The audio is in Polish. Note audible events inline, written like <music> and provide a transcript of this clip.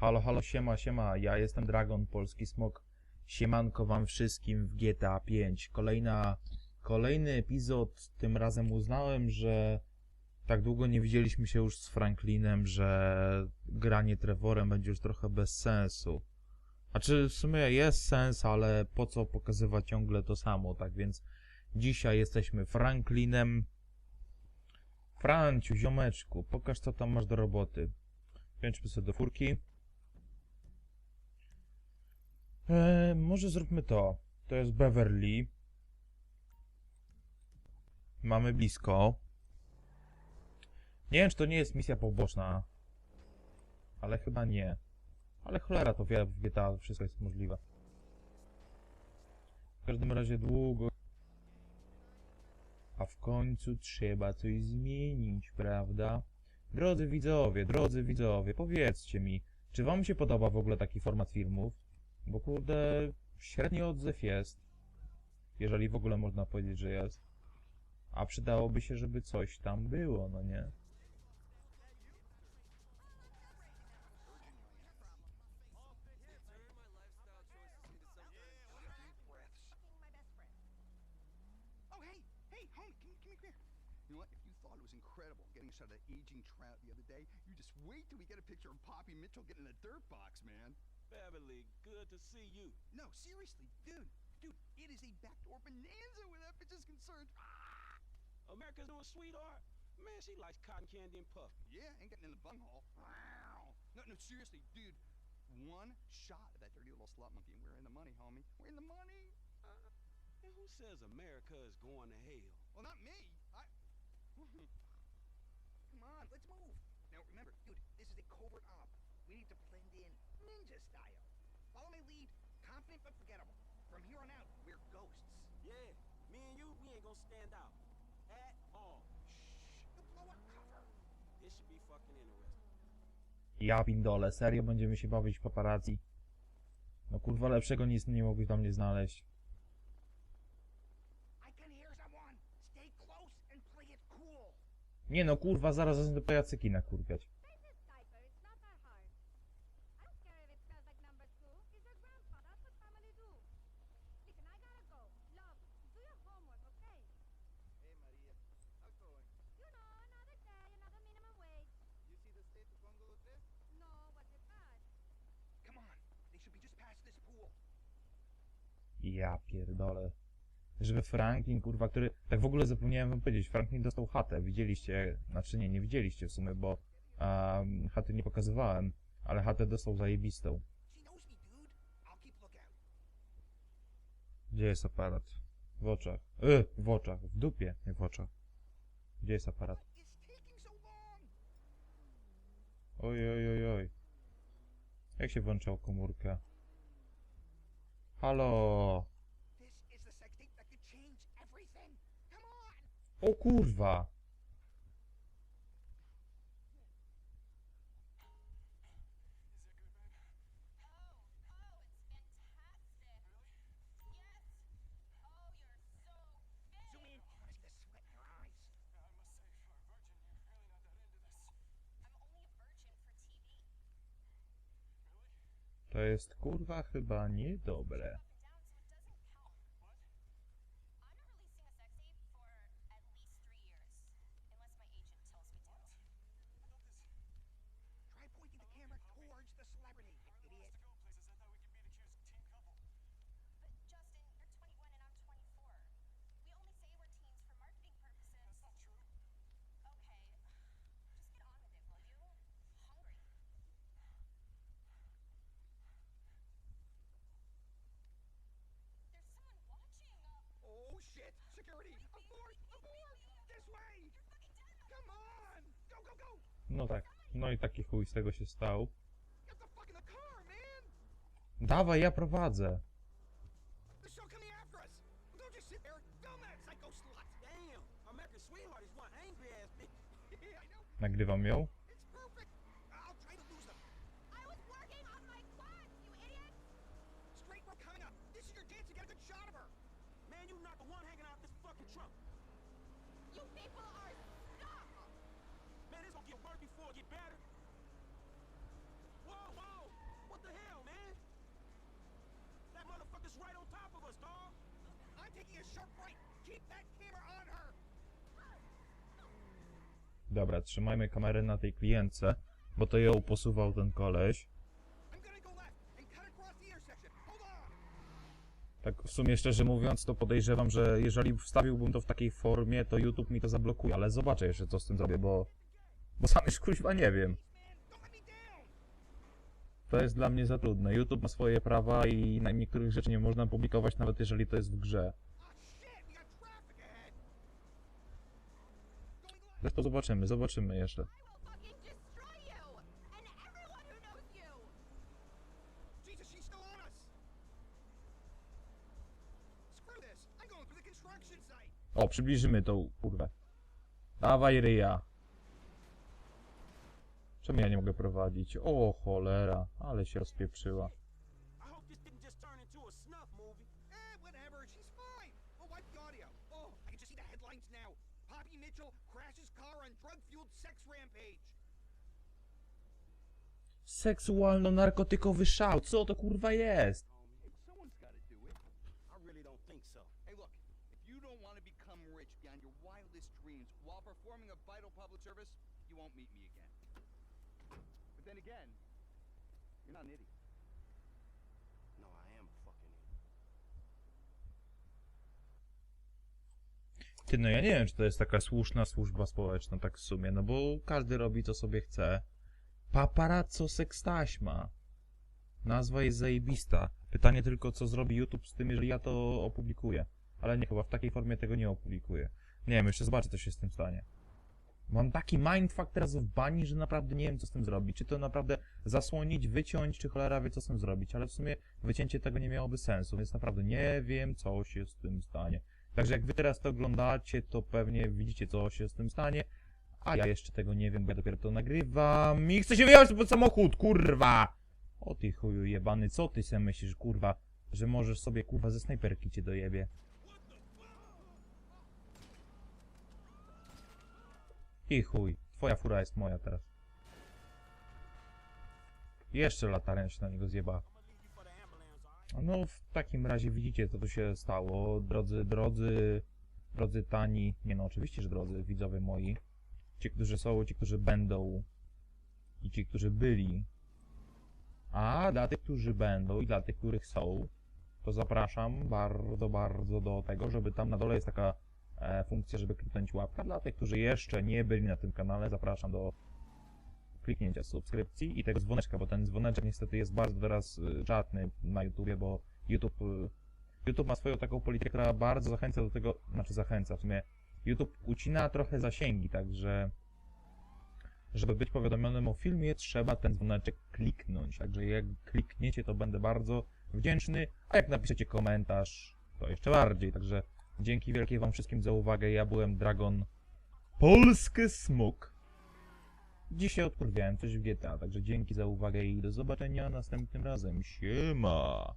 Halo, halo, siema, siema, ja jestem Dragon, polski smok. Siemanko wam wszystkim w GTA 5. Kolejna, kolejny epizod, tym razem uznałem, że tak długo nie widzieliśmy się już z Franklinem, że granie Trevorem będzie już trochę bez sensu. Znaczy, w sumie jest sens, ale po co pokazywać ciągle to samo, tak więc dzisiaj jesteśmy Franklinem. Franciu, ziomeczku, pokaż co tam masz do roboty. Pięćmy sobie do furki. Eee, może zróbmy to. To jest Beverly. Mamy blisko. Nie wiem, czy to nie jest misja poboczna. Ale chyba nie. Ale cholera to wie, w GTA wszystko jest możliwe. W każdym razie długo. A w końcu trzeba coś zmienić, prawda? Drodzy widzowie, drodzy widzowie, powiedzcie mi, czy wam się podoba w ogóle taki format filmów? Bo kurde, średni odzew jest. Jeżeli w ogóle można powiedzieć, że jest. A przydałoby się, żeby coś tam było, no nie? Oh. You of that aging trout the other day, you just wait till we get a picture of Poppy Mitchell getting in a dirt box, man. Beverly, good to see you. No, seriously, dude, dude, it is a backdoor bonanza where that bitch is concerned. America's doing sweetheart. Man, she likes cotton candy and puff. Yeah, ain't getting in the bunghole. Wow. No, no, seriously, dude. One shot of that dirty little slut monkey, and we're in the money, homie. We're in the money. Uh, and who says America is going to hell? Well, not me. I. <laughs> Come on, let's move. Now remember, dude, this is a covert op. We need to blend in ninja style. But forgettable. From here on out, we're ghosts. Yeah, me and you, we ain't gonna stand out. At all. Shh, you'll blow cover. This should be fucking interesting. Ja pindole, serio będziemy się bawić w paparazzi? No kurwa, lepszego nic nie mogłeś tam nie znaleźć. Nie no kurwa, zaraz zacznę pajacyki nakurwiać. Face it, Cypher. It's not that hard. I don't care if it smells like number two. He's your grandpa. That's what family do. Listen, I gotta go. Love, do your homework, okay? Hey Maria, how's going? You know, another day, another minimum wage. You see the state of Bungalow 3? No, what's it bad? Come on. They should be just past this pool. Ja pierdolę. Żeby Franklin, kurwa, który... Tak w ogóle zapomniałem wam powiedzieć, Franklin dostał chatę, widzieliście, znaczy nie, nie widzieliście w sumie, bo um, chaty nie pokazywałem, ale chatę dostał zajebistą. Gdzie jest aparat? W oczach. Y, w oczach, w dupie, nie w oczach. Gdzie jest aparat? Oj, oj, oj, oj. Jak się włączał komórkę? On. O kurwa! To jest kurwa chyba niedobre. Up and down, so it doesn't count. What? I'm not releasing a sex tape for at least three years, unless my agent tells me to. I thought this... Try pointing the camera towards the celebrity, you We're the idiot. last to go places. I thought we could be the cutest teen couple. But Justin, you're 21 and I'm 24. We only say we're teens for marketing purposes. That's not true. Okay, just get on with it, will you? Hungry. There's someone watching. Uh, Oh shit! Security! Abort! Abort! This way! you're fucking dead. Come on! Go, go, go! No tak. No i taki chuj z tego się stał. Get the fuck in the car, man! Dawaj, ja prowadzę. The show coming after us! Don't just sit there. Film that psycho slut! Damn, America's sweetheart is one angry ass bitch. Yeah, I know. Nagrywam ją. It's perfect. I'll try to lose them. I was working on my quads, you idiot! Straight rope coming up. This is your chance to get a good shot of her. Man, you not the one hanging out this fucking trunk. You people are get worse before it get better. Whoa, whoa! What the hell, man? That motherfucker's right on top of us, dog. I'm taking a sharp right. Keep that camera on her. Dobra, trzymajmy kamerę na tej klientce, bo to ją posuwał ten koleś. Tak w sumie szczerze mówiąc, to podejrzewam, że jeżeli wstawiłbym to w takiej formie, to YouTube mi to zablokuje, ale zobaczę jeszcze co z tym zrobię, bo bo sam już kuźwa nie wiem. To jest dla mnie za trudne. YouTube ma swoje prawa i niektórych rzeczy nie można publikować, nawet jeżeli to jest w grze. Zresztą zobaczymy, zobaczymy jeszcze. O, przybliżymy tą kurwę. Dawaj ryja. Czemu ja nie mogę prowadzić? O cholera, ale się rozpieprzyła. Eh. Oh. Oh. Seksualno-narkotykowy szał, co to kurwa jest? Become rich beyond your wildest dreams while performing a vital public service, you won't meet me again. Then again, you're not an idiot. No, I am a fucking idiot. Ty, no ja nie wiem, czy to jest taka słuszna służba społeczna, tak w sumie, no bo każdy robi co sobie chce. Paparazzo sekstaśma. Nazwa jest zajebista. Pytanie tylko, co zrobi YouTube z tym, jeżeli ja to opublikuję. Ale nie, chyba w takiej formie tego nie opublikuję. Nie wiem, jeszcze zobaczę, co się z tym stanie. Mam taki mindfuck teraz w bani, że naprawdę nie wiem, co z tym zrobić. Czy to naprawdę zasłonić, wyciąć, czy cholera wie, co z tym zrobić. Ale w sumie wycięcie tego nie miałoby sensu, więc naprawdę nie wiem, co się z tym stanie. Także jak wy teraz to oglądacie, to pewnie widzicie, co się z tym stanie. A ja jeszcze tego nie wiem, bo ja dopiero to nagrywam i chcę się wyjechać pod samochód, kurwa! O ty chuju jebany, co ty sobie myślisz, kurwa, że możesz sobie, kurwa, ze snajperki cię dojebie? I chuj, twoja fura jest moja teraz. Jeszcze się na niego zjeba. No, w takim razie widzicie, co tu się stało. Drodzy, drodzy, drodzy tani, nie no, oczywiście, że drodzy widzowie moi. Ci, którzy są, ci, którzy będą i ci, którzy byli. A dla tych, którzy będą i dla tych, których są, to zapraszam bardzo, bardzo do tego, żeby tam na dole jest taka e, funkcja, żeby kliknąć łapka. Dla tych, którzy jeszcze nie byli na tym kanale, zapraszam do kliknięcia subskrypcji i tego dzwoneczka, bo ten dzwoneczek niestety jest bardzo teraz y, rzadny na YouTubie, bo YouTube, y, YouTube ma swoją taką politykę, która bardzo zachęca do tego, znaczy zachęca, w sumie YouTube ucina trochę zasięgi, także żeby być powiadomionym o filmie, trzeba ten dzwoneczek kliknąć, także jak klikniecie, to będę bardzo wdzięczny, a jak napiszecie komentarz, to jeszcze bardziej, także dzięki wielkie wam wszystkim za uwagę, ja byłem Dragon Polski Smok. Dzisiaj odkurwiałem coś w GTA, także dzięki za uwagę i do zobaczenia następnym razem. Siema!